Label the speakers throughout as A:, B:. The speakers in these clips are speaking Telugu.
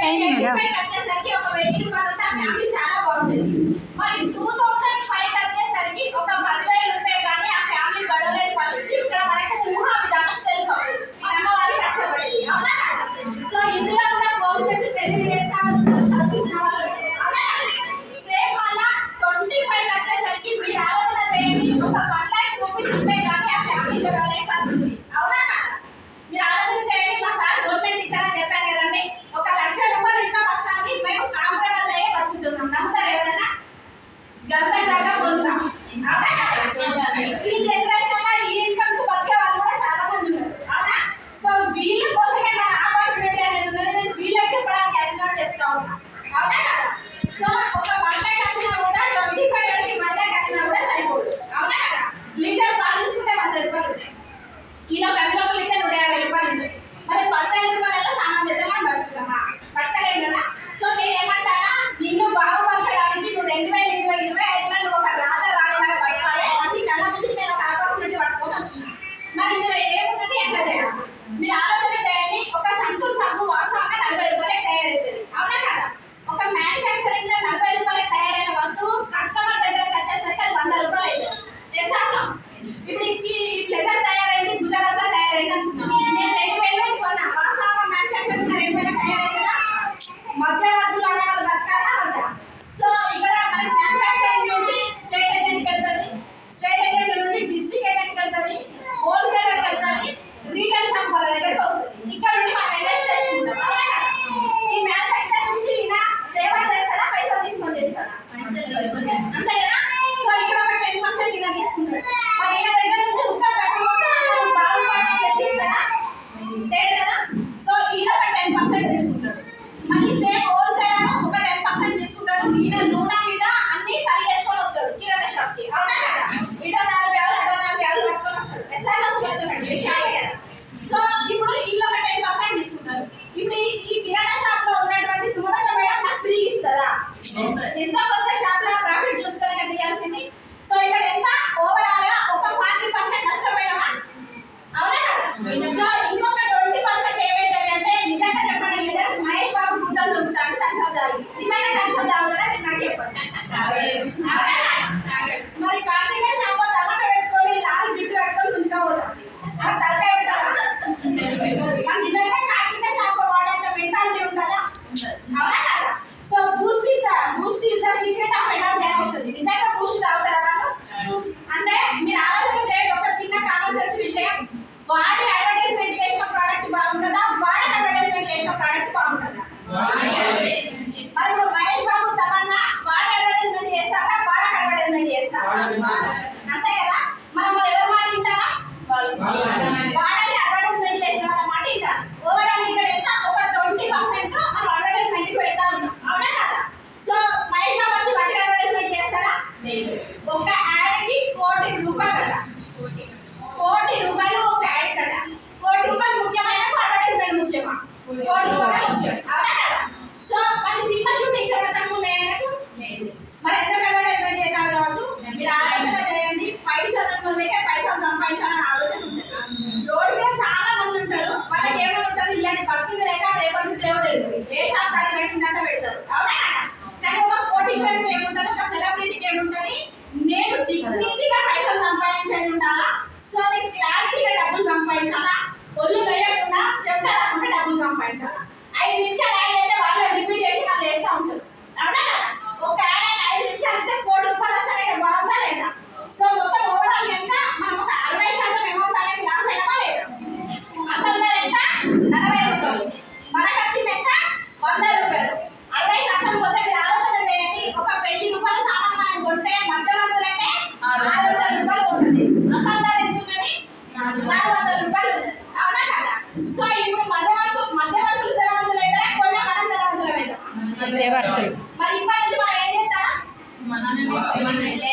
A: మీకు అయింది మేడం Thank you.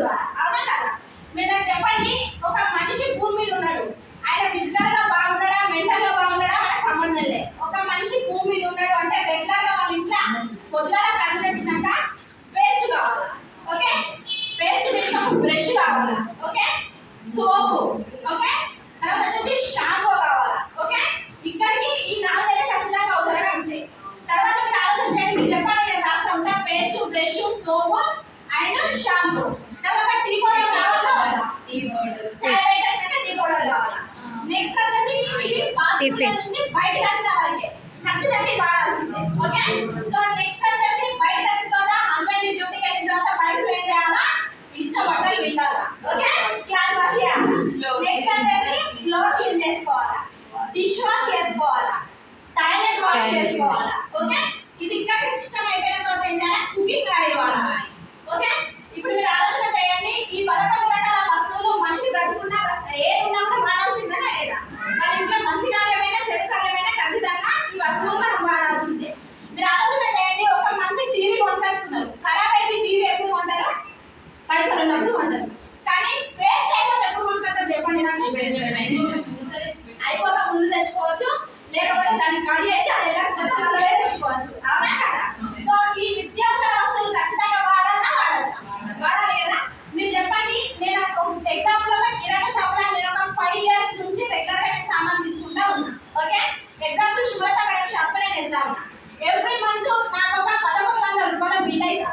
A: ద్వారా మీరు చెప్పండి ఒక మనిషి భూమి ఉన్నాడు. ఆయన ఫిజికల్గా బాగున్నాడా మెంటల్ అనే సంబంధం లేదు. ఒక మనిషి భూమి మీద అంటే రెగ్యులర్గా వాళ్ళ ఇంట్లో పొద్దుగా వచ్చినాక పేస్ట్ కావాలా? ఓకే? పేస్ట్ బ్రష్ కావాలా? ఓకే? సోపు డిష్ వాష్ చేసుకోవాలా టాయిలెట్ వాష్ చేసుకోవాలా ఓకే? ఇది ఇంకా సిస్టమ్ అయిపోయిన తర్వాత ఏంటంటే కుకింగ్ ఆయిల్ వాడాలి ఓకే? ఇప్పుడు మీరు ఆలోచన చేయండి ఈ పదకొండు రకాల వస్తువులు మనిషి బ్రతుకున్నా ఏది ఉన్నా కూడా వాడాల్సిందా లేదా? మన ఇంట్లో మంచి కార్యమైనా చెడు కార్యమైనా ఖచ్చితంగా ఈ వస్తువులు మనం వాడాల్సిందే. మీరు ఆలోచన చేయండి ఒక మంచి టీవీ కొనుకొచ్చుకున్నారు ఖరాబ్ అయితే టీవీ ఎప్పుడు కొంటారు? పైసలు ఉన్నప్పుడు కొంటారు. కానీ వేస్ట్ అయిపోతే ఎప్పుడు కొనుక్కొస్తారు? చెప్పండి నాకు. అయిపోతా ముందు తెచ్చుకోవచ్చు లేకపోతే దాన్ని కడి చేసి అది వెళ్ళకపోతే తెచ్చుకోవచ్చు. అవునా కదా? సో ఈ నిత్యావసర వస్తువులు ఖచ్చితంగా వాడాలా? వాడాలా? వాడాలి కదా? మీరు చెప్పండి నేను ఎగ్జాంపుల్ కిరాణా షాప్లో నేను ఒక ఫైవ్ ఇయర్స్ నుంచి రెగ్యులర్గా నేను సామాన్ తీసుకుంటా ఉన్నా. ఓకే? ఎగ్జాంపుల్ శుభ్రత మేడం షాప్ నేను వెళ్తా ఉన్నా. ఎవ్రీ మంత్ నాకు ఒక పదకొండు వందల రూపాయల బిల్ అవుతా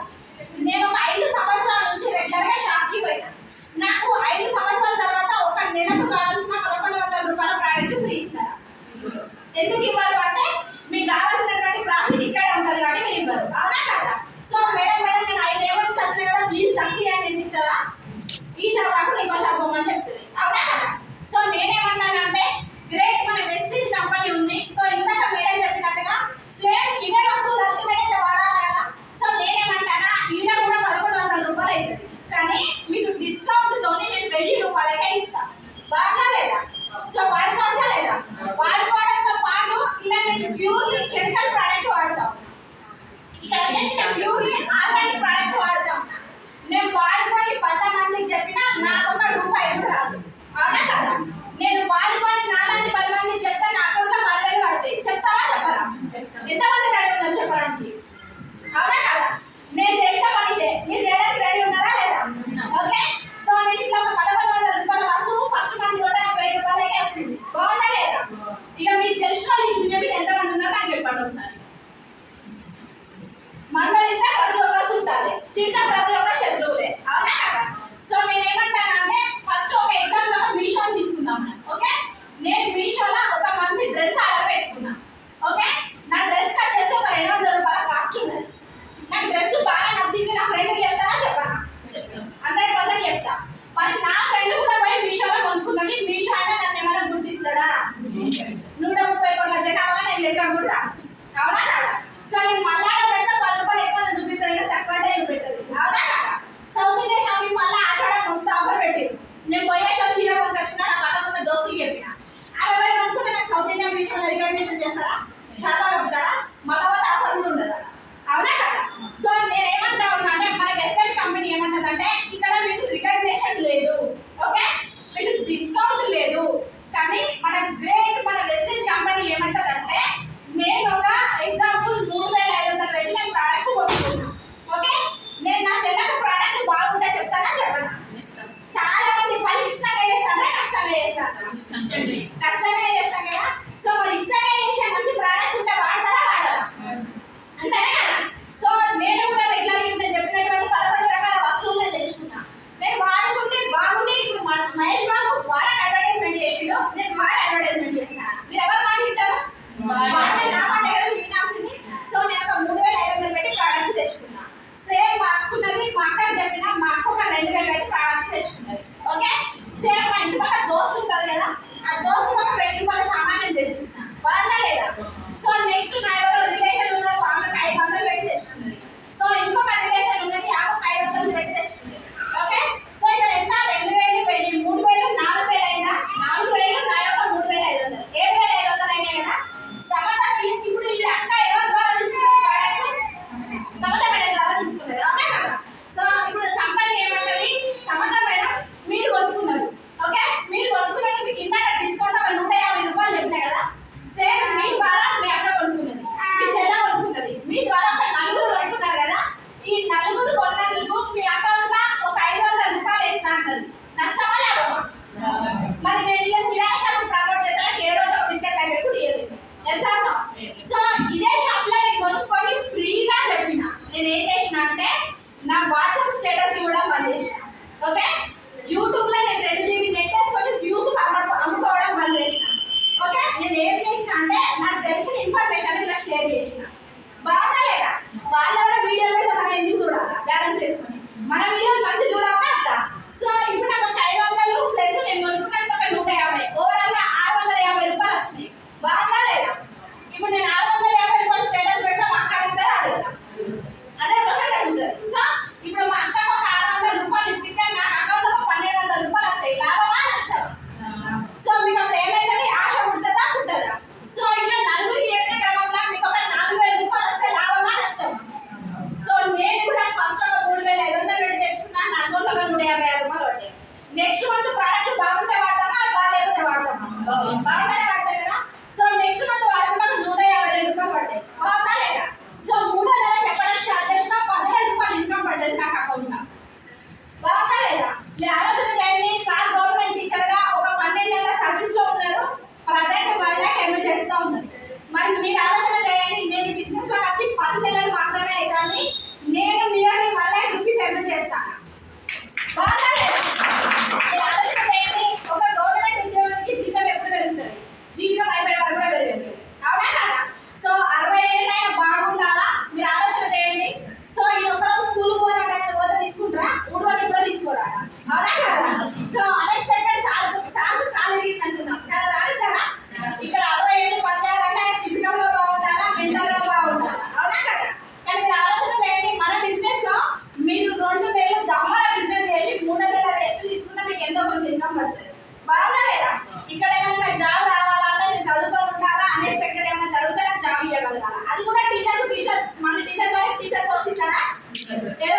A: నేను ఒక ఐదు సంవత్సరాల నుంచి రెగ్యులర్గా షాప్కి పోయినా. నాకు ఏదో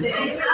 A: Thank you.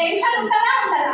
A: టెన్షన్ ఉంటుందా? ఉండదా?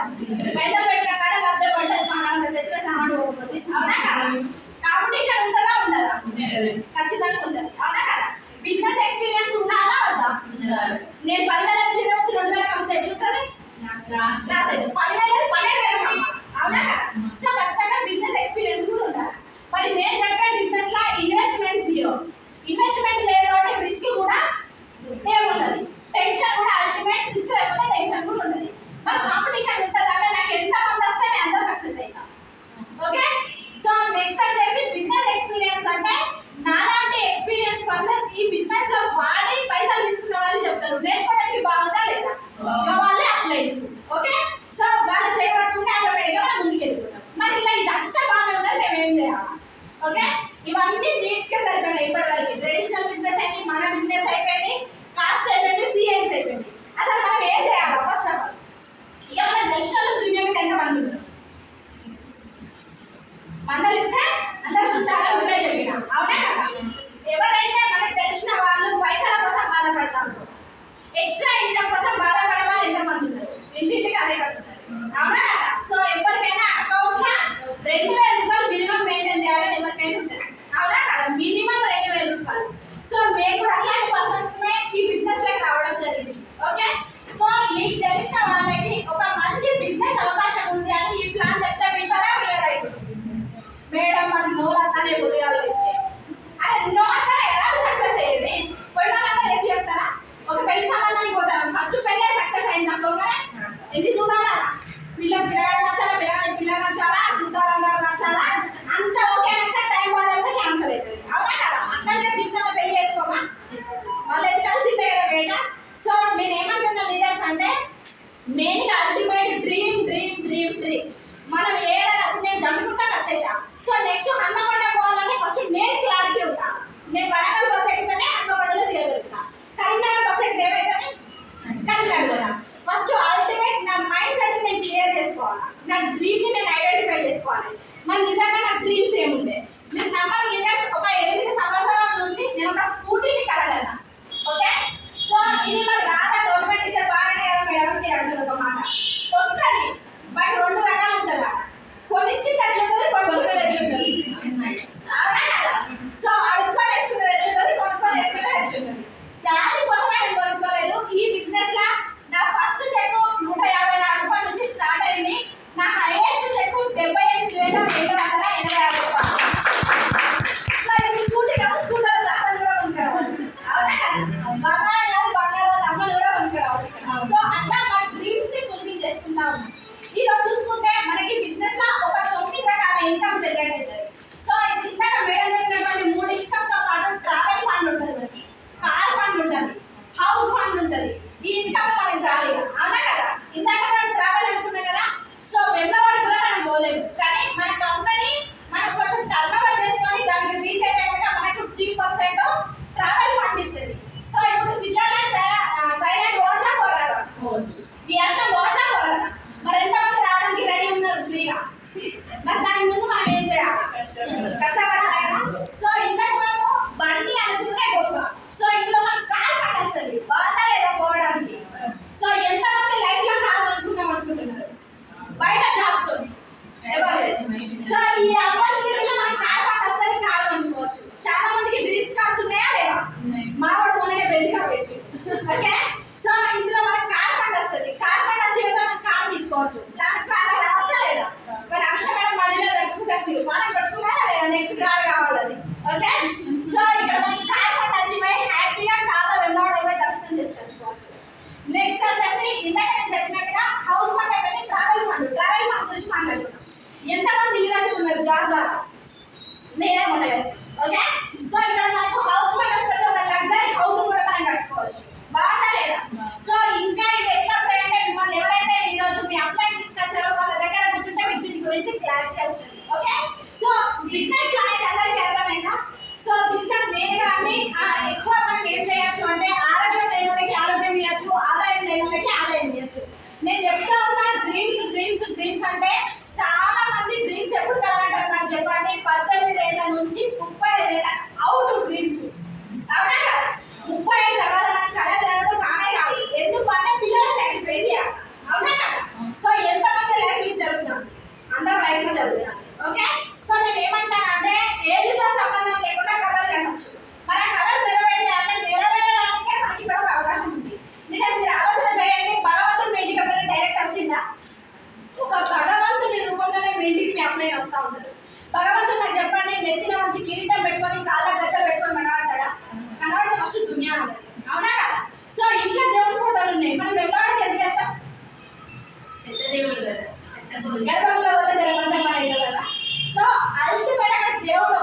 A: alguien para que te oiga.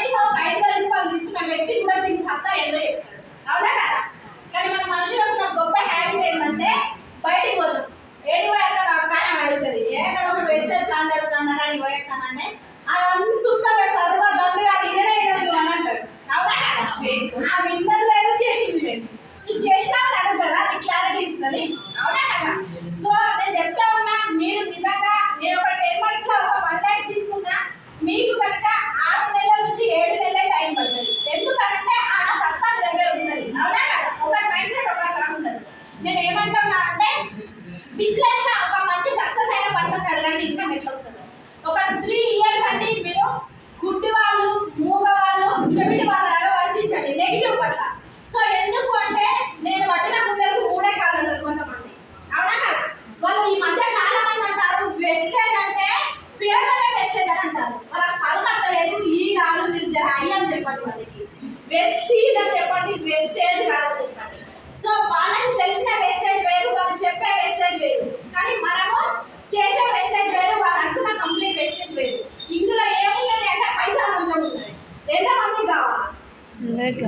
A: కనీసం ఒక ఐదు వేల రూపాయలు తీసుకున్న వ్యక్తి కూడా దీనికి సత్తా ఏదో చెప్తాడు. అవునా కదా? కానీ మన మనుషులకు నాకు గొప్ప హ్యాబిట్ ఏంటంటే బయటికి పోదు ఏడు పోయేస్తాను అక్కనే అడుగుతుంది. ఎక్కడ ఒక వెజిటల్ ప్లాన్ జరుగుతున్నారా అని? పోయేస్తానంటే అది తుట్టలే చదువు అది ఇడనే ఇడదు అని అంటాడు. అవునా కదా? ఆ విన్నర్ చేసింది లేదు. నువ్వు చేసినప్పుడు కదా నీకు క్లారిటీ ఇస్తుంది. అవునా కదా? సో నేను చెప్తా ఉన్నా మీరు నిజంగా నేను ఒక టెన్ మంత్స్లో ఒక వన్ ల్యాక్ తీసుకున్నా మీకు కనుక బిజినెస్లో ఒక మంచి సక్సెస్ అయిన పర్సన్ కలగండి ఇంకా ఎట్లా వస్తుంది. ఒక త్రీ ఇయర్స్ అంటే మీరు గుడ్డి వాళ్ళు మూగ వాళ్ళు చెవిటి వాళ్ళు వర్తించండి నెగిటివ్ పట్ల. సో ఎందుకు అంటే నేను పట్టిన ముందరకు మూడే కాదు కొంతమంది. అవునా కదా? వాళ్ళు ఈ మధ్య చాలా మంది అంటారు వెస్టేజ్ అంటే పేరులోనే వెస్టేజ్ అని అంటారు. వాళ్ళకి పలకట్టలేదు ఈ కాదు మీరు జాయి అని చెప్పండి వాళ్ళకి. వెస్టీజ్ అని చెప్పండి వెస్టేజ్ కాదని చెప్పండి. సో వాళ్ళకి తెలిసిన వెస్టేజ్ వేరు వాళ్ళు చెప్పే వెస్టేజ్ వేరు కానీ మనము చేసే వెస్టేజ్ వేరు వాళ్ళు అంటున్న కంప్లీట్ వెస్టేజ్ వేరు ఇందులో ఏమున్నది అంటే పైసలు మంది ఉన్నాయి. ఎంతమంది కావాలి?
B: అందరికీ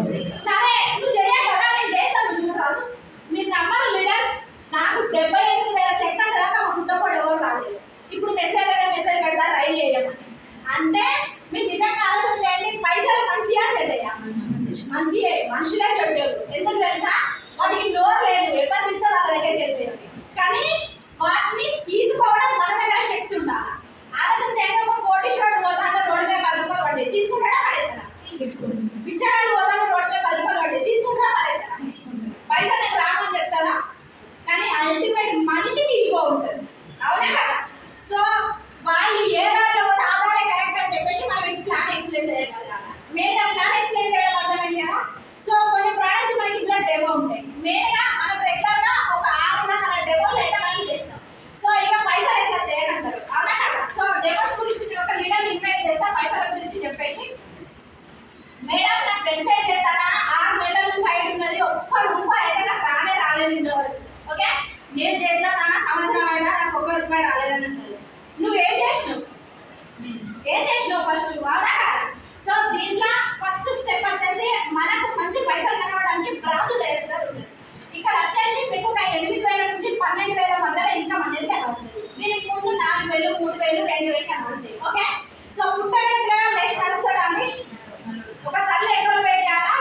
A: సరే నువ్వు చేయాలి కదా నేను చేస్తాను చూడరాదు. మీరు నమ్మరు లీడర్స్ నాకు డెబ్బై ఎనిమిది వేల చెక్క చదక మా సుట్టపడి ఎవరు రాలేదు. ఇప్పుడు మెసేజ్ మెసేజ్ పెడతా రైడ్ చేయమని. అంటే మీరు నిజంగా ఆలోచన చేయండి పైసలు మంచిగా చెడ్డయ్యా మంచియే మనుషులే చెడ్డలు ఎందుకు తెలుసా? వాటికి నోరు లేదు ఎవరు తింటే వాళ్ళ దగ్గరికి వెళ్తాయి కానీ వాటిని తీసుకోవడం మన దగ్గర శక్తి ఉండాలి. ఆలోచన చేయండి ఒక కోటీశ్వరుడు పోతా అంటే రోడ్డు మీద పది రూపాయలు పడ్డాయి తీసుకుంటాడా? పడేస్తాడా? బిచ్చగాళ్ళు పోతాను రోడ్డు మీద పది రూపాయలు పడ్డాయి తీసుకుంటాడా? పడేస్తాడా? పైసా నేను రామని చెప్తారా? కానీ అల్టిమేట్ మనిషికి ఈగో ఉంటుంది. అవునా కదా? సో వాళ్ళు ఏ దారిలో పోతే ఆ దారే కరెక్ట్ అని చెప్పేసి మనం ప్లాన్ ఎక్స్ప్లెయిన్ చేయగలగాలి? గా ప్లాన్ ఎక్స్ప్లెయిన్ చేయడం అర్థమైంది కదా సో కొన్ని ప్రోడక్ట్స్ మనకి ఇందులో డెమో ఉంటాయి. మెయిన్గా మనం ఒక ఆరున్నర డెమోస్ అయితే మనం చేస్తాం? సో ఇక పైసలు ఎట్లా తేనంటారు? అవునా కదా? సో డెమోస్ గురించి నేను ఒక లీడర్ ఇన్వైట్ చేస్తా పైసల గురించి చెప్పేసి మేడం నాకు వెస్టేజ్ చేస్తానా ఆరు నెలల నుంచి అయి ఉన్నది ఒక్క రూపాయి అయితే నాకు రానే రాలేదు ఇంతవరకు. ఓకే? నేను చేద్దానా సంవత్సరం అయినా నాకు ఒక్క రూపాయి రాలేదని అంటారు నువ్వేం చేసినావు? ఏం చేసినావు ఫస్ట్? అవునా కదా? సో దీంట్లో ఫస్ట్ స్టెప్ వచ్చేసి మనకు మంచి పైసలు కనబడడానికి బ్రాంచ్ డైరెక్టర్ ఉంది. ఇక్కడ వచ్చేసి మీకు ఒక ఎనిమిది వేల నుంచి పన్నెండు వేల మధ్యలో ఇన్కమ్ అనేది కనబడుతుంది దీనికి ముందు నాలుగు వేలు మూడు వేలు రెండు వేలు కనబడుతుంది ఓకే సో పుట్టగా లేచి నడుస్తాడానికి ఒక తల్లి ఎటువంటి రోజులు వెయిట్ చేయాలా